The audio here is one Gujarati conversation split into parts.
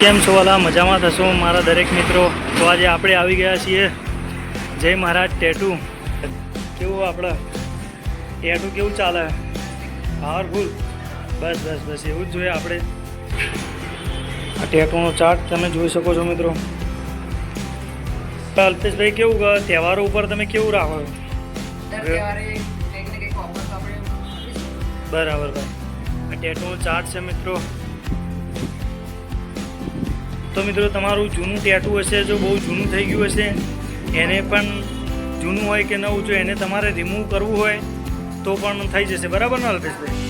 કેમ છો વાલા? મજામાં થશો મારા દરેક મિત્રો તો આજે આપણે આવી ગયા છીએ. જય મહારાજ ટેટુ. કેવું આપણે ટેટુ કેવું ચાલે? પાવરફુલ બસ બસ બસ એવું જ જોઈએ આપણે. આ ટેટુનો ચાર્ટ તમે જોઈ શકો છો મિત્રો. અલ્પેશભાઈ કેવું કે તહેવારો ઉપર તમે કેવું રાખો. બરાબર ભાઈ આ ટેટુનો ચાર્ટ છે મિત્રો. તો મિત્રો, તમારું જૂનું ટેટુ હશે જો બહુ જૂનું થઈ ગયું હશે, એને પણ જૂનું હોય કે નવું જો એને તમારે રિમૂવ કરવું હોય, તો પણ થઈ જશે. બરાબર ને, અલ્પેશભાઈ?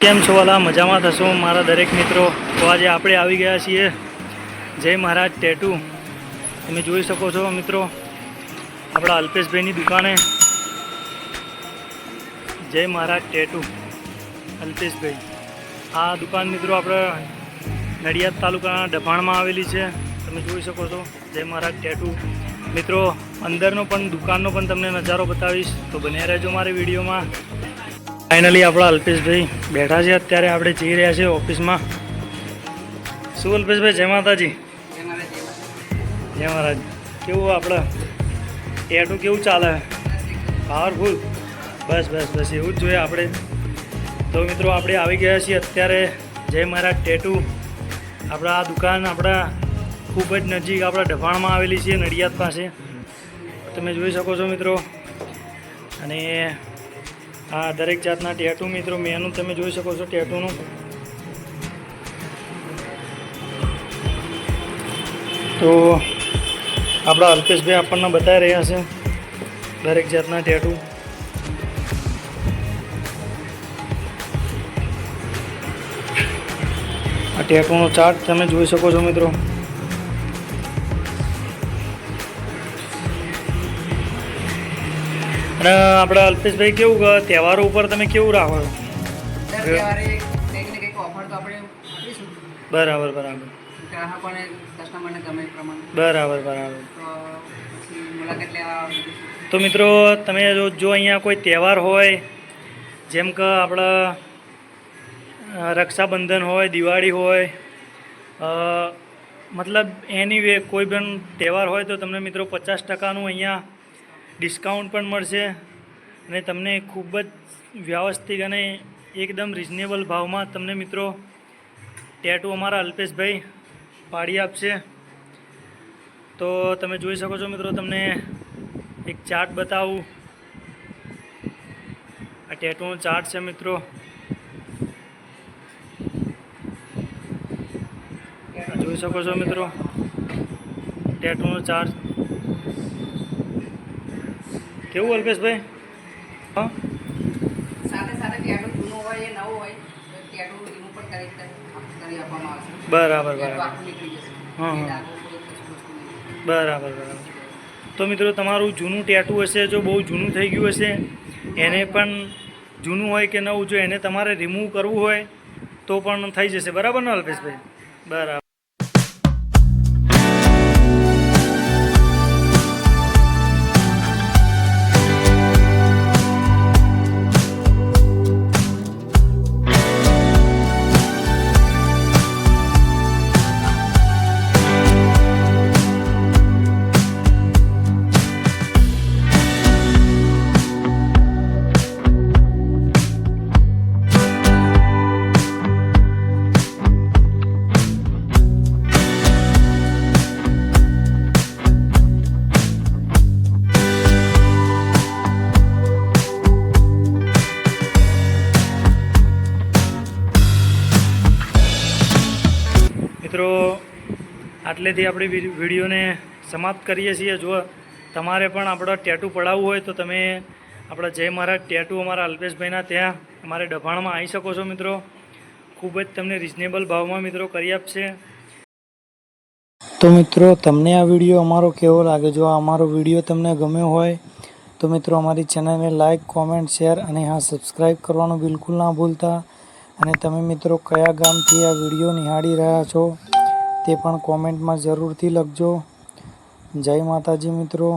કેમ છો વાલા? મજામાં થશો? મારા દરેક મિત્રો, તો આજે આપણે આવી ગયા છીએ. જય મહારાજ ટેટુ તમે જોઈ શકો છો મિત્રો આપણા અલ્પેશભાઈની દુકાને. જય મહારાજ ટેટુ. અલ્પેશભાઈ. આ દુકાન મિત્રો આપણે નડિયાદ તાલુકાના ડભાણમાં આવેલી છે. તમે જોઈ શકો છો. જય મહારાજ ટેટુ. મિત્રો અંદરનો પણ દુકાનનો પણ તમને નજારો બતાવીશ. તો બન્યા રહેજો મારી વિડીયોમાં. ફાઇનલી આપણા અલ્પેશભાઈ બેઠા છે. અત્યારે આપણે જઈ રહ્યા છીએ ઓફિસમાં. શું અલ્પેશભાઈ જય માતાજી. જય મહારાજ. કેવું આપણે ટેટુ કેવું ચાલે? પાવરફુલ બસ બસ બસ, એવું જ જોઈએ આપણે. તો મિત્રો, આપણે આવી ગયા છીએ અત્યારે. જય મહારાજ ટેટુ. આપણા આ દુકાન આપણા ખૂબ જ નજીક આપણા ઢફાણમાં આવેલી છે, નડિયાદ પાસે. તમે જોઈ શકો છો મિત્રો. અને આ દરેક જાતના ટેટુ મિત્રો, મેનું તમે જોઈ શકો છો ટેટુનું. તો આપણા અલ્પેશભાઈ આપણને બતાવી રહ્યા છે. દરેક જાતના ટેટુ આ ટેટુનો ચાર્ટ તમે જોઈ શકો છો મિત્રો. અને આપણા અલ્પેશભાઈ કેવું કે તહેવારો ઉપર તમે કેવું રાખો બરાબર બરાબર. ગ્રાહકોને કસ્ટમરને ગમે પ્રમાણે. બરાબર બરાબર. તો પછી મુલાકાત લેવા તો મિત્રો તમે જો જો અહીંયા કોઈ તહેવાર હોય જેમ કે આપણા રક્ષાબંધન હોય દિવાળી હોય મતલબ એની વે કોઈ પણ તહેવાર હોય તો તમને મિત્રો પચાસ ટકાનું અહીંયા ડિસ્કાઉન્ટ પણ મળશે અને તમને ખૂબ જ વ્યવસ્થિત અને એકદમ રિઝનેબલ ભાવમાં તમને મિત્રો ટેટુ અમારા અલ્પેશભાઈ પાડી આપશે. તો તમે જોઈ શકો છો મિત્રો, તમને એક ચાર્ટ બતાવું. આ ટેટોનો ચાર્ટ છે મિત્રો. જોઈ શકો છો મિત્રો, ટેટોનો ચાર્ટ. કેવું અલ્પેશભાઈ? હા સાથે સાથે ટેટો જૂનો હોય, એ નવો હોય ટેટુ બરાબર બરાબર. હા. બરાબર બરાબર. તો મિત્રો, તમારું જૂનું ટેટુ હશે, જો બહુ જૂનું થઈ ગયું હશે, એને પણ જૂનું હોય કે નવું, જો એને તમારે રિમૂવ કરવું હોય, તો પણ થઈ જશે. બરાબર ને, અલ્પેશભાઈ? બરાબર. મિત્રો, આટલેથી આપણી વિડીયોને સમાપ્ત કરીએ છીએ. જો તમારે પણ આપણો ટેટુ પડાવવું હોય તો તમે આપણા જય મહારાજ ટેટુ અમારા અલ્પેશભાઈના ત્યાં અમારે ડભાણમાં આવી શકો છો મિત્રો. ખૂબ જ તમને રિઝનેબલ ભાવમાં મિત્રો કરી આપશે. તો મિત્રો, તમને આ વીડિયો અમારો કેવો લાગે? જો અમારો વીડિયો તમને ગમ્યો હોય, તો મિત્રો અમારી ચેનલને લાઇક કોમેન્ટ, શેર અને હા સબસ્ક્રાઈબ કરવાનું બિલકુલ ના ભૂલતા. અને તમે મિત્રો કયા ગામથી આ વીડિયો નિહાળી રહ્યા છો તે પણ કોમેન્ટમાં જરૂરથી લખજો. જય માતાજી મિત્રો.